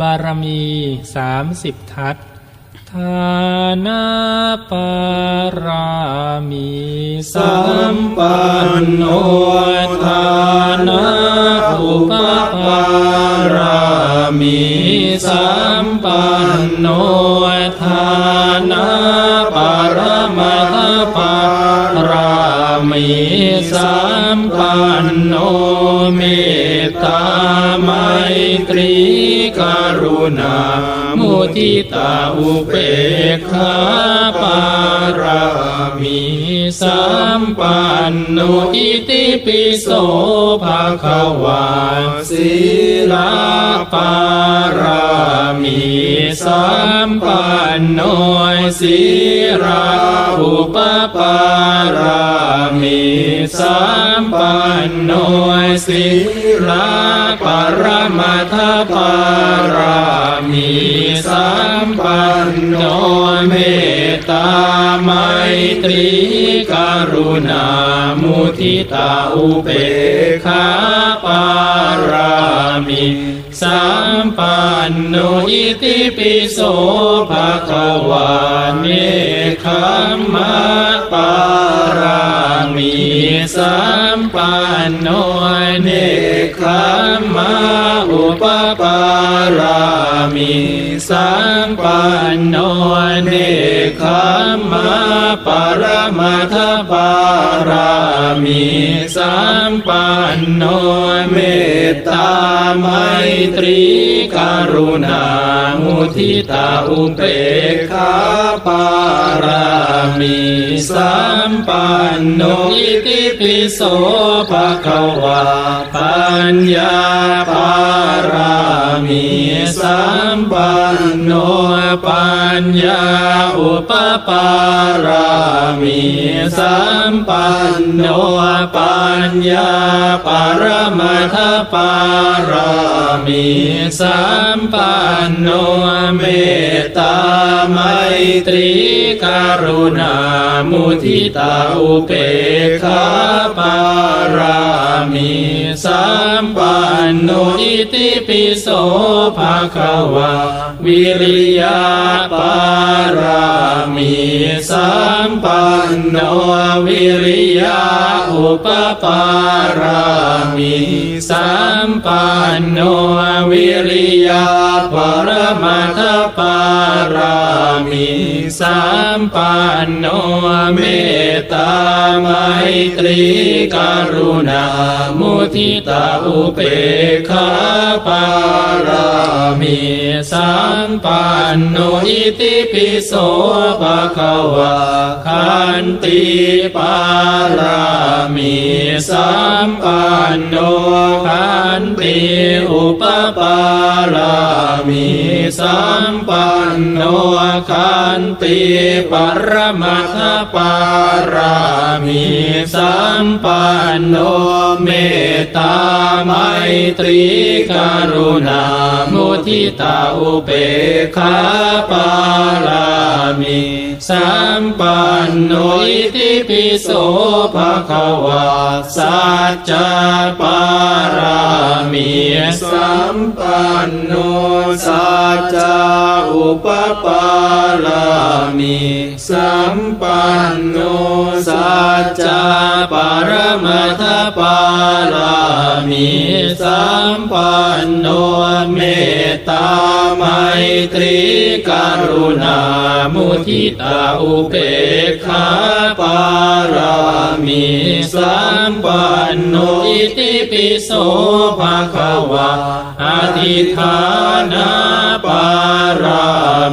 บารมีสามสิบทัศทานาปารามีสัมปันโนทานาอุปปารามีสัมปันโน รุณามุทิตาอุเปกขาปารามีสัมปันโนอิติปิโสภะคะวาศีลาปารามีสัมปันโนศีราอุปปารามีสัมปันโนศีลาปรมัตถปารา มีสัมปันโนเมตตาไมตรีกรุณามุทิตาอุเบกขาปารามีสัมปันโนอิติปิโสภะคะวาเนคัมมะปารามีสัมปันโนเนคัมมะอุปปา สัมปันโนเนคขมมะปร สัมปันโนเมตตาไมตรีกรุณามุทิตาอุเปกขาปารามีสัมปันโนอิติปิโสภะคะวาปัญญาปารามีสัมปัน ญญาอุปปารามีสัมปันโนปัญญาปรมัตถปารามีสัมปันโนเมตตาไมตรีกรุณามุทิตาอุเปกขาปารา มีสัมปันโนอิติปิโสภะคะวาวิริยาปารามีสัมปันโนวิริยาอุปปารามีสัมปันโนวิริยาปรมัตถปารามี สัมปันโนเมตตาไมตรีกรุณามุทิตาอุเปกขาปารามีสัมปันโนอิติปิโสภะคะวาคันติปารามีสัมปันโนคันติอุปปารามีสัมปันโนคัน ติปรมัตถปารามีสัมปันโนเมตตาไมตรีกรุณามุทิตาอุเบกขาปารามีสัมปันโนอิติปิโสภะคะวาสัจจปารามีสัมปันโนสัจจอุปปารามีสัมปันโนสัจจปรมัตถปารามีสัมปันโนเมตตาไมตรีกรุณามุทิตาอุเบกขาปารามีสัมปันโนอิติปิโสภะคะวาอธิฐานา ปารา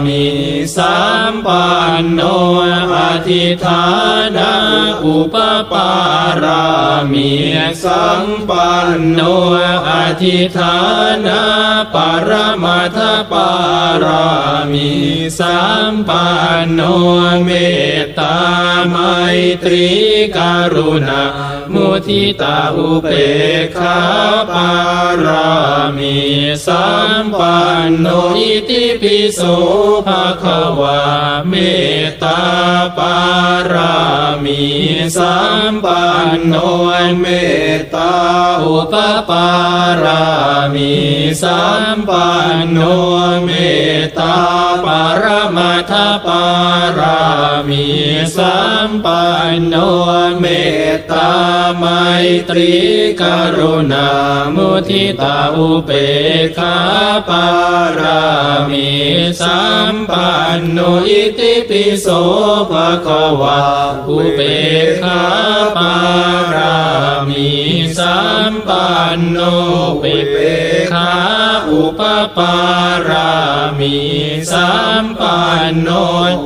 มีสัมปันโนอธิฐานาอุปปารามีสัมปันโนอธิฐานาปรมัตถปารามีสัมปันโนเมตตาไมตรีกรุณามุทิตาอุเปกขาปารามีสัมปันโนอิติปิโสภะคะวาเมตตาปารามีสัมปันโนเมตตาอุปปารามีสัมปันโนเมตตาปารมัทปารา มีสัมปันโนเมตตาไมตรีกรุณามุทิตาอุเปกขาปารามีสัมปันโนอิติปิโสภะคะวาอุเปกขาปารามีสัมปันโนอุเปกขาอุปปารา มีสัมปันโน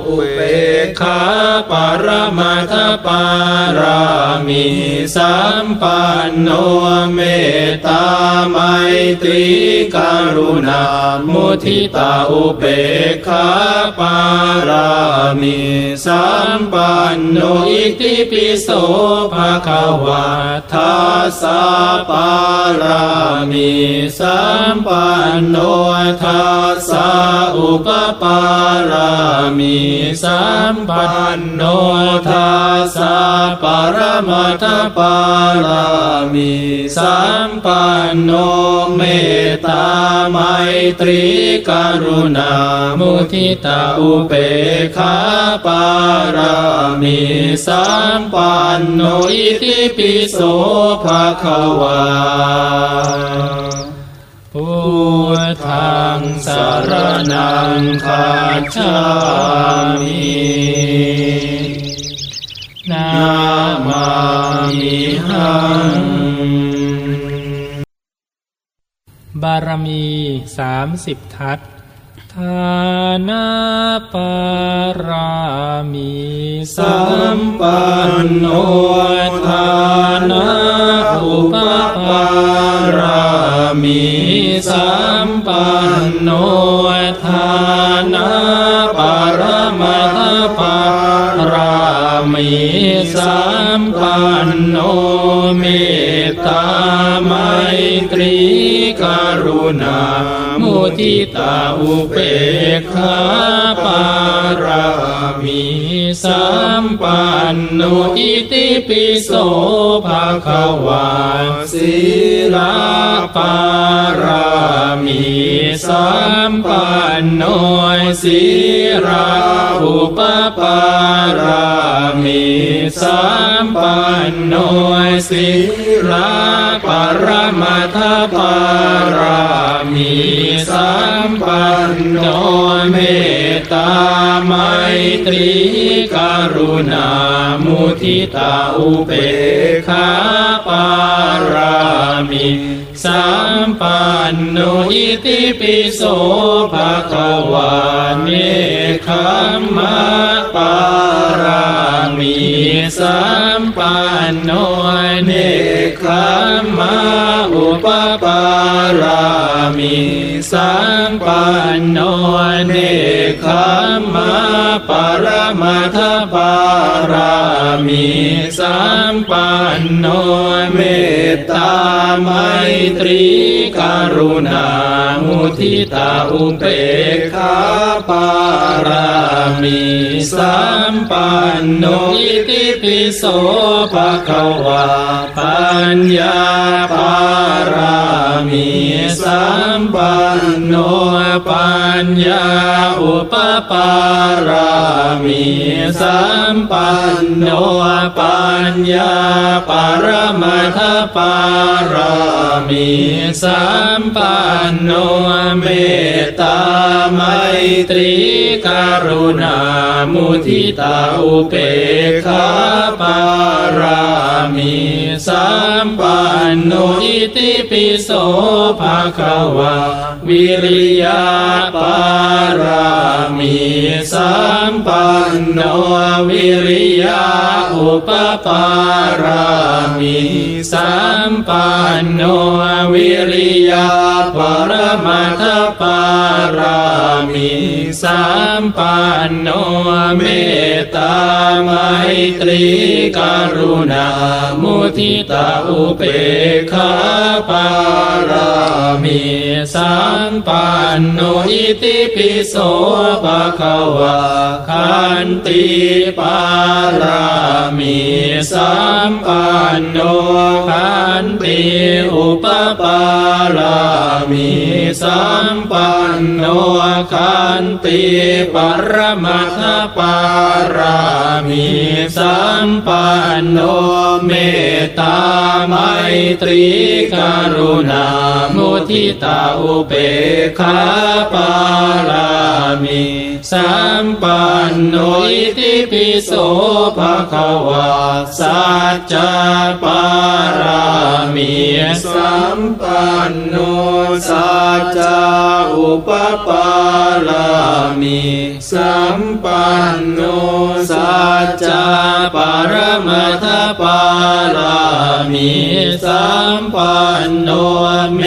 อุเบกขาปรมาทปารามีสัมปันโนเม ตตาไมตรีกรุณา มุทิตาอุเบกขาปารามีสัมปันโนอิติปิโสภะคะวะทัสสะปารามีสัมปันโนทัสสะอุปปารามีสัมปันโนทัสสะปรมัตถปารามีสัมปันโนเมตตาไมตรีกรุณามุทิตาอุเปขาปารามีสัมปันโนอิติปิโสภะคะวาพุทธังสารนังคาชามินามามิหัง บารมีสามสิบทัศทานาปารามีสัมปันโนทานาอุปปารามีสัมปันโน รุณามุทิตาอุเปกขาปารามีสัมปันโนอิติปิโสภะคะวาศีลาปารามีสัมปันโนศีราอุปปารามีสัมปันโนศีราปรมัทถปารา ปันโนเมตตาไมตรีกรุณามุทิตาอุเปกขาปารามีสัมปันโนอิติปิโสภะคะวาเนคขมมะปารามีสัม ปรมัทปารามีสัมปันโนเมตตาไมตรีกรุณามุทิตาอุเปกขาปารามีสัมปันโนอิติปิโสภะคะวาปัญญาปารามีสัมปันโนปัญญา อุปปารามีสัมปันโนปัญญาปรมัทปารามีสัมปันโนเมตตาไมตรีกรุณามุทิตาอุเปกขาปารามีสัมปันโนอิติปิโสภะคะวาวิริยาปารามีสัมปันโนวิริยาอุปปารามีสัมปันโนวิริยาปรมัทถปารามีสัมปันโนเมตตาไมตรีกรุณามุทิตาอุเปกขาปารามีสัมปันโนอิติปิโสภะคะวะขันติปารามิสัมปันโนขันติอุปปารามิสัมปันโนขั นติปรมัตถปารามิสัมปันโนเมตตาไมตรีกรุณามุทิตาอุเบกขาปารามี สัมปันโนอิติปิโสภะคะวะสัจจปารามีสัมปันโนสัจจะอุปปารามีสัมปันโนสัจจะปรมัตถปารามีสัมปันโนเม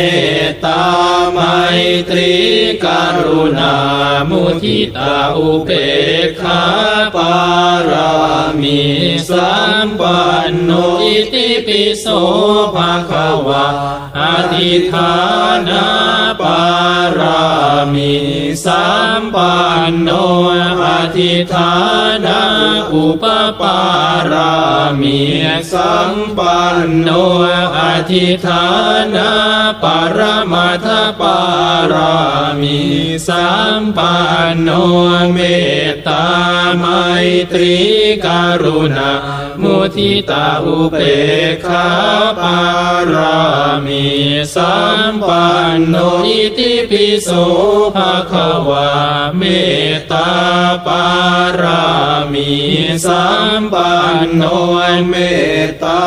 ตตา ไมตรีกรุณามุทิตาอุเบกขาปารามีสัมปันโนอิติปิโสภะคะวะอธิฐานาปารามีสัมปันโนอธิฐานาอุปปารามีสัมปันโนอธิฐานาปรมัตถปาารามีสัมปันโนเมตตาไมตรีกรุณา มุทิตาอุเปขาปารามีสัมปันโนอิติปิโสภะคะวะเมตตาปารามีสัมปันโนเมตตา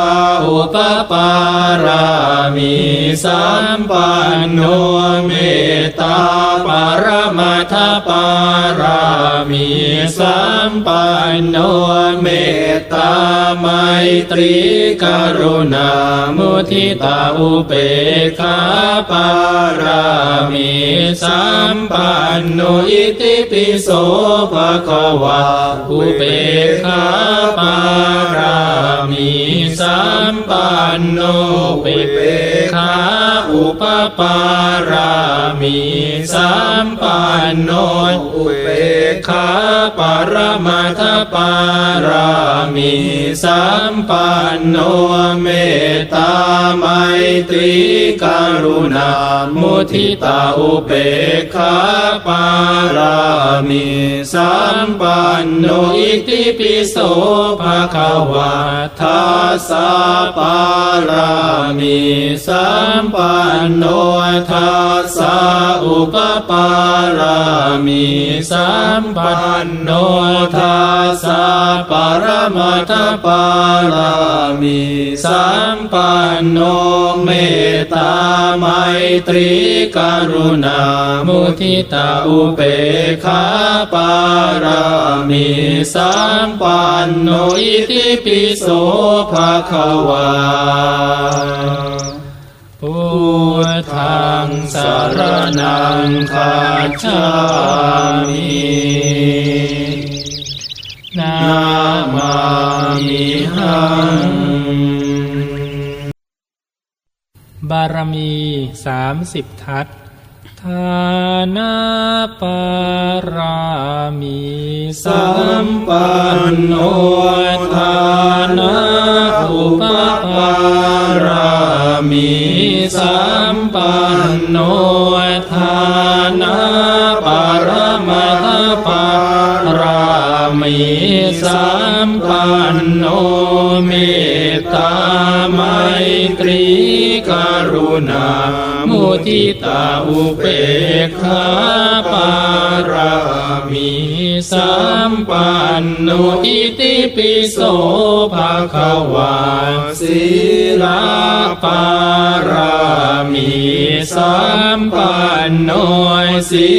อุปปารามีสัมปันโนเมตตาปารมัตถปารามีสัมปันโนเมตตาไมตรีกรุณามุทิตาอุเบกขาปารามีสัมปันโนอิติปิโสภะคะวะอุเบกขาปารามีสัมปันโนอุเบกขาอุปปารามีสัมปันโนอุเบกขาปรมัตถปารามีสัมปันโนเมตตาไมตรีกรุณามุทิตาอุเบกขาปารามีสัมปันโนอิติปิโสภะคะวะทัสสะปารามีสัมปันโนทัสสะอุปปารามีสัมปันโนทัสสะปรมัตถปารามีสัมปันโนเมตตาไมตรีกรุณามุทิตาอุเบกขาปารามีสัมปันโนอิติปิโสภะคะวาพุทธังสารนังคาชามิ นามามิหัง บารมีสามสิบทัศทานาปารามีสัมปันโนทานาอุปปารามีสัมปันโน รุณามุทิตาอุเบกขาปารามีสัมปันโนอิติปิโสภะคะวาศีลาปารามีสัมปันโนศี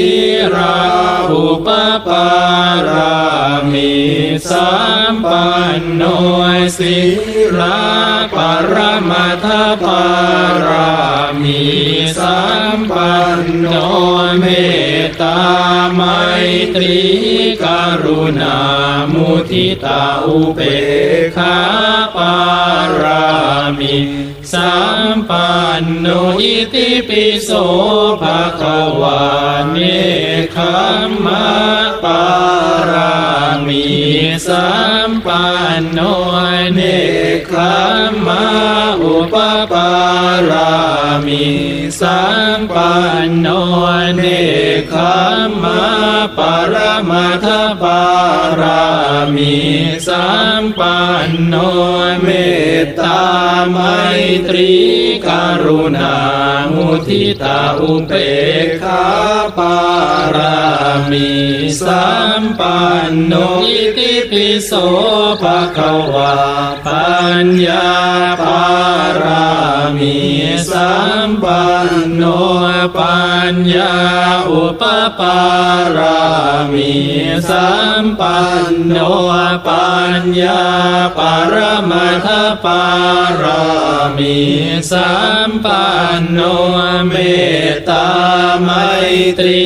ราอุปปารามีสัมปันโนศีลาปรมัตถปารา มีสัมปันโนเมตตาไมตรีกรุณามุทิตาอุเบกขาปารามิสัมปันโนอิติปิโสภะคะวาเนคัมมะปารามิสัมปันโน ปันโนเนคัมมะปรมาทปารามิสัมปันโนเมตตาไมตรีกรุณามุทิตาอุเบกขาปารามิสัมปันโนอิติปิโสภะคะวาปัญญาปารามิสัมปันโน ปั ญญาอุปปารามิสัมปันโนปัญญาปรมัทปารามิสัมปันโนเมตตาไมตรี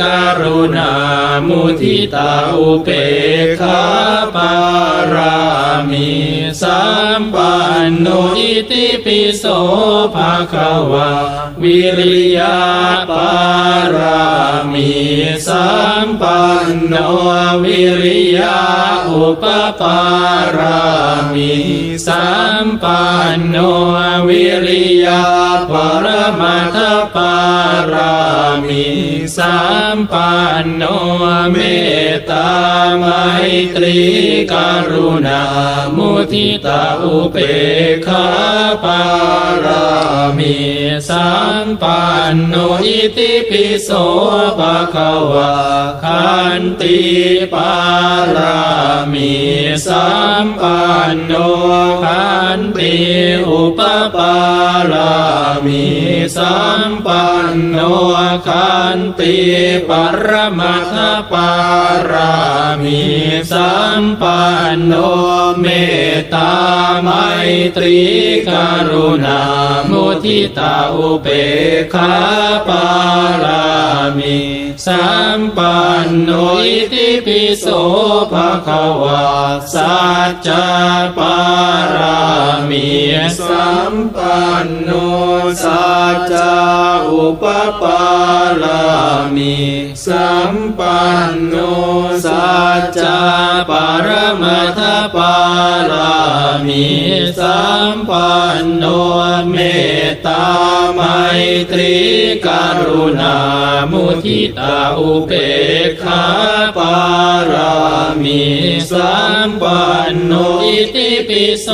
กรุณามุทิตาอุเบกขาปารามิสัมปันโนอิติปิโสภะคะวาวิริยาปารามิสัมปันโนวิริยาอุปปารามิสัมปันโนวิริยาปรมัทปารามิสัมปันโนเมตตาไมตรีกรุณามุทิตาอุเบกขาปารามิสัมปันโนอิติปิโสภะคะวาคันติปารามิสัมปันโนคันติอุปปารามิสัมปันโนคันติปรมัทปารามิสัมปันโนเมตตาไมตรีกรุณามุทิตาอุเบกขาปารามิสัมปันโนอิติปิโสภะคะวาสัจจปารามิสัมปันโนสัจจอุปปารามิสัมปันโนสัจจะปรมัทปารามิสัมปันโนเมตตาไมตรี กรุณามุทิตาอุเบกขาปารามิสัมปันโนอิติปิโส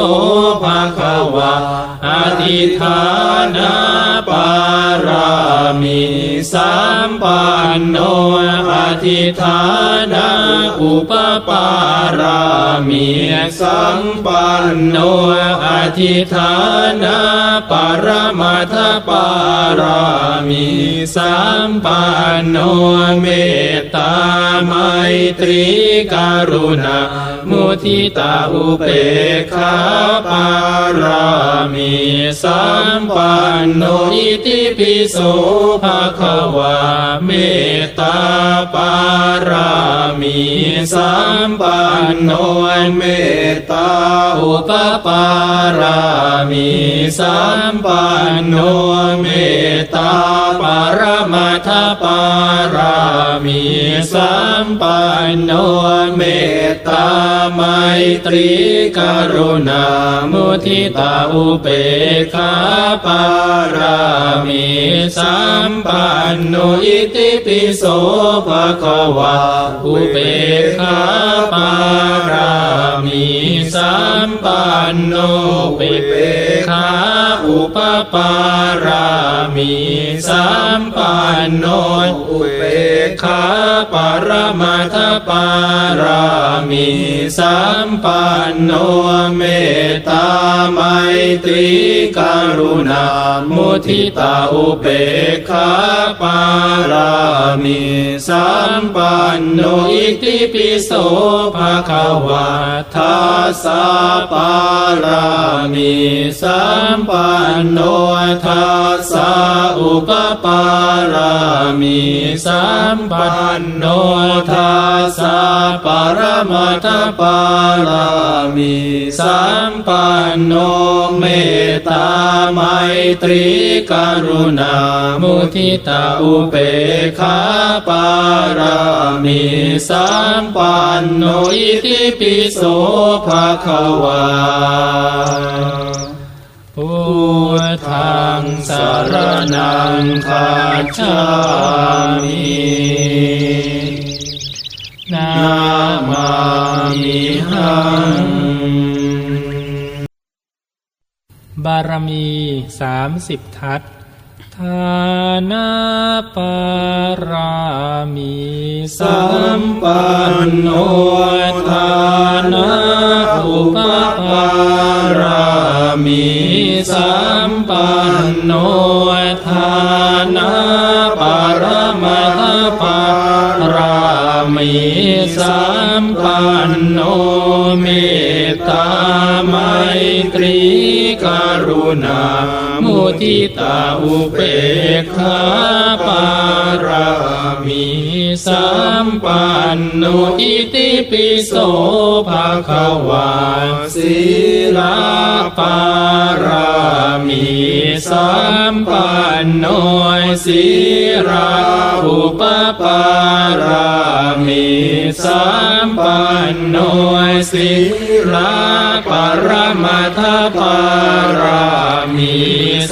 ภะคะวาอธิฐานาปารามิสัมปันโนอธิฐานาอุปปารามิสัมปันโนอธิฐานาปรมัทปารามิสัมปันโนเมตตาไมตรีกรุณา มุทิตาอุเบกขาปารามิสัมปันโนอิติปิโสภะคะวาเมตตาปารามิสัมปันโนเมตตาอุปปารามิสัมปันโนเมตตาปารมัทปารามิสัมปันโน ตตาไมตรีกรุณามุทิตาอุเบกขาปารามิสัมปันโนอิติปิโสภะคะวาอุเบกขาปารามิสัมปันโนอุเบกขาอุปปารามิสัมปันโนอุเบกขาปารมัทปารา มิสัมปันโนเมตตาไมตรีกรุณามุทิตาอุเบกขาปารามิสัมปันโนอิติปิโสภะคะวะทัสสะปารามิสัมปันโนทัสสะอุปปารามิสัมปันโนทัสสะปรมัตถปารามิสัมปันโนเมตตาไมตรีกรุณามุทิตาอุเบกขาปารามิสัมปันโนอิติปิโสภะคะวาพุทธังสารนังคาคาชามินาัง บารมีสามสิบทัศทานาปารามีสัมปันโนทานะอุปปารามิสัมปันโนทานะ รุณา มุทิตาอุเบกขาปารามิสัมปันโนอิติปิโสภะควาสีลาปารามิสัมปันโนสีราอุปปารามิสัมปันโนสีรา รามิ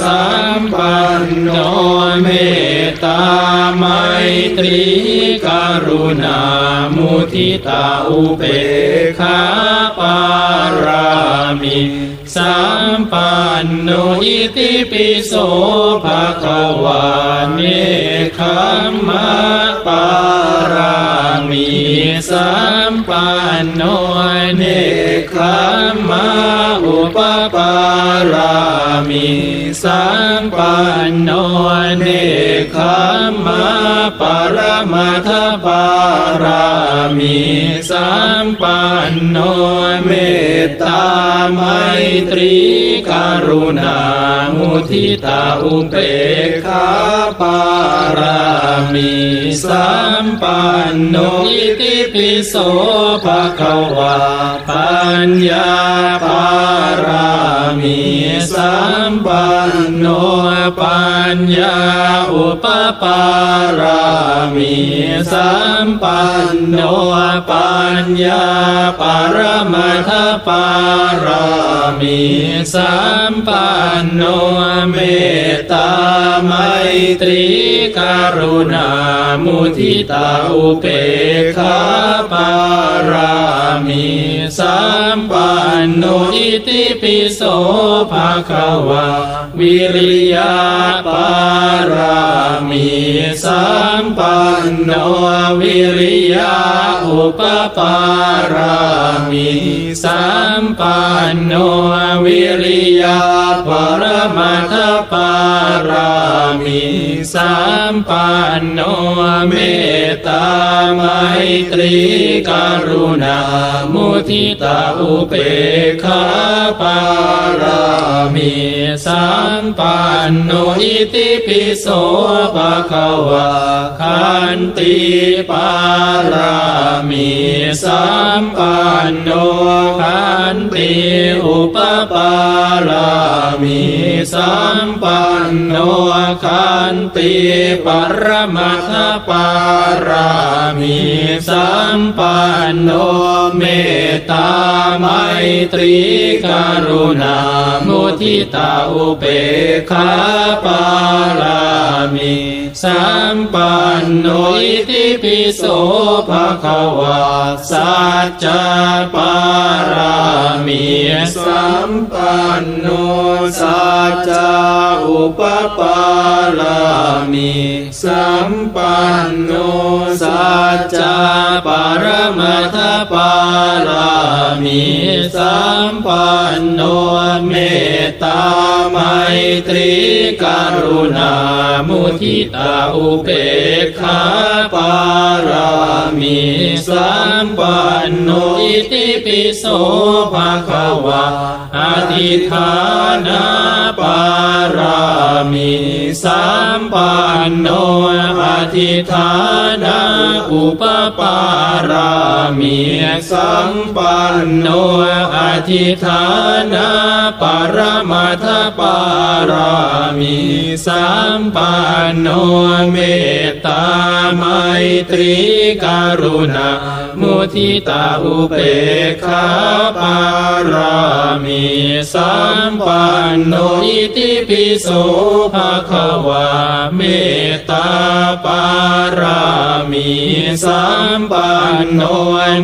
สัมปันโนเมตตาไมตรีกรุณามุทิตาอุเบกขาปารามิสัมปันโนอิติปิโสภะคะวาเนคัมมะปารามิสัมปันโนเนคัมมะอุปปารา มิสัมปันโนเนคัมมะปรมัตถปารามิสัมปันโนเมตตาไมตรีกรุณามุทิตาอุเบกขาปารามิสัมปันโนอิติปิโสภะคะวาปัญญาปารามิ สัมปันโนปัญญาอุปปารามิสัมปันโนปัญญาปรมัตถปารามิสัมปันโนเมตตาไมตรีกรุณามุทิตาอุเบกขาปารามิสัมปัน นอิติปิโสภะคะวาวิริยาปารามิสัมปันโนวิริยาอุปปารามิสัมปันโนวิริยาปรมัตถปารา สัมปันโนเมตตาไมตรีกรุณามุทิตาอุเบกขาปารามิสัมปันโนอิติปิโสภะคะวะขันติปารามิสัมปันโนขันติอุปปารามิสัมปันโนขันตปรมัตถปารามิสัมปันโนเมตตาไมตรีกรุณามุทิตาอุเบกขาปารามิสัมปันโนอิติปิโสภะคะวาสัจจปารามิสัมปันโนสัจจอุปปารามิสัมปันโนสัจจปรมัตถปาลามิสัมปันโนเมตตา ไมตรีกรุณามุทิตาอุเบกขาปารามีสัมปันโนอิติปิโสภะคะวะอธิฐานาปารามีสัมปันโนอธิฐานาอุปปารามีสัมปันโนอธิฐานาปรมัทปาารามีสัมปันโนเมตตาไมตรีกรุณา มุทิตาอุเบกขาปารามีสัมปันโนอิติปิโสภะคะวะเมตตาปารามีสัมปันโน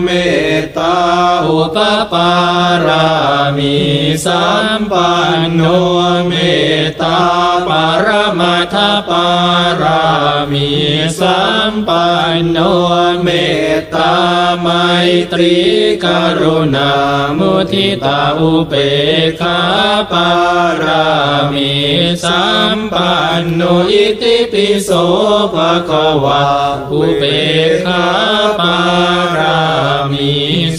เมตตาอุปปารามีสัมปันโนเมตตาปรมัทปารามีสัมปันโนเมตตาไมตรีกรุณามุทิตาอุเบกขาปารามีสัมปันโนอิติปิโสภะคะวะอุเบกขาปารามี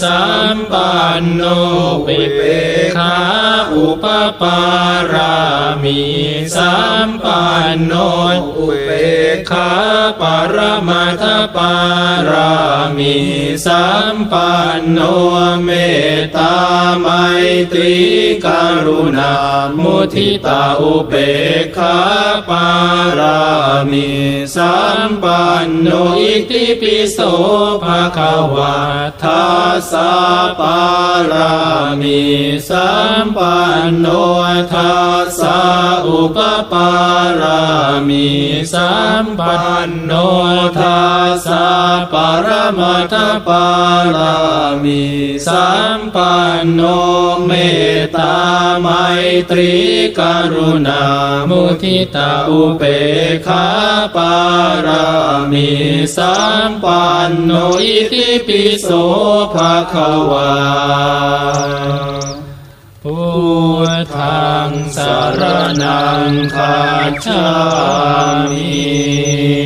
สัมปันโนเบกขาอุ ปปารามีสัมปันโนอุเบกขาปรมาทปารามีสัมปันโนเมตตาไมตรี การุณามุทิตาอุเบกขาปารามีสัมปันโนอิติปิโสภะคะวะทาสาปารามีสัมปันโนทัสสะอุปปารามีสัมปันโนทัสสะปรมัตถปารามีสัมปันโนเมตตาไมตรีกรุณามุทิตาอุเบกขาปารามีสัมปันโนอิติปิโสภะคะวาพุทธังสารนังคาชามิ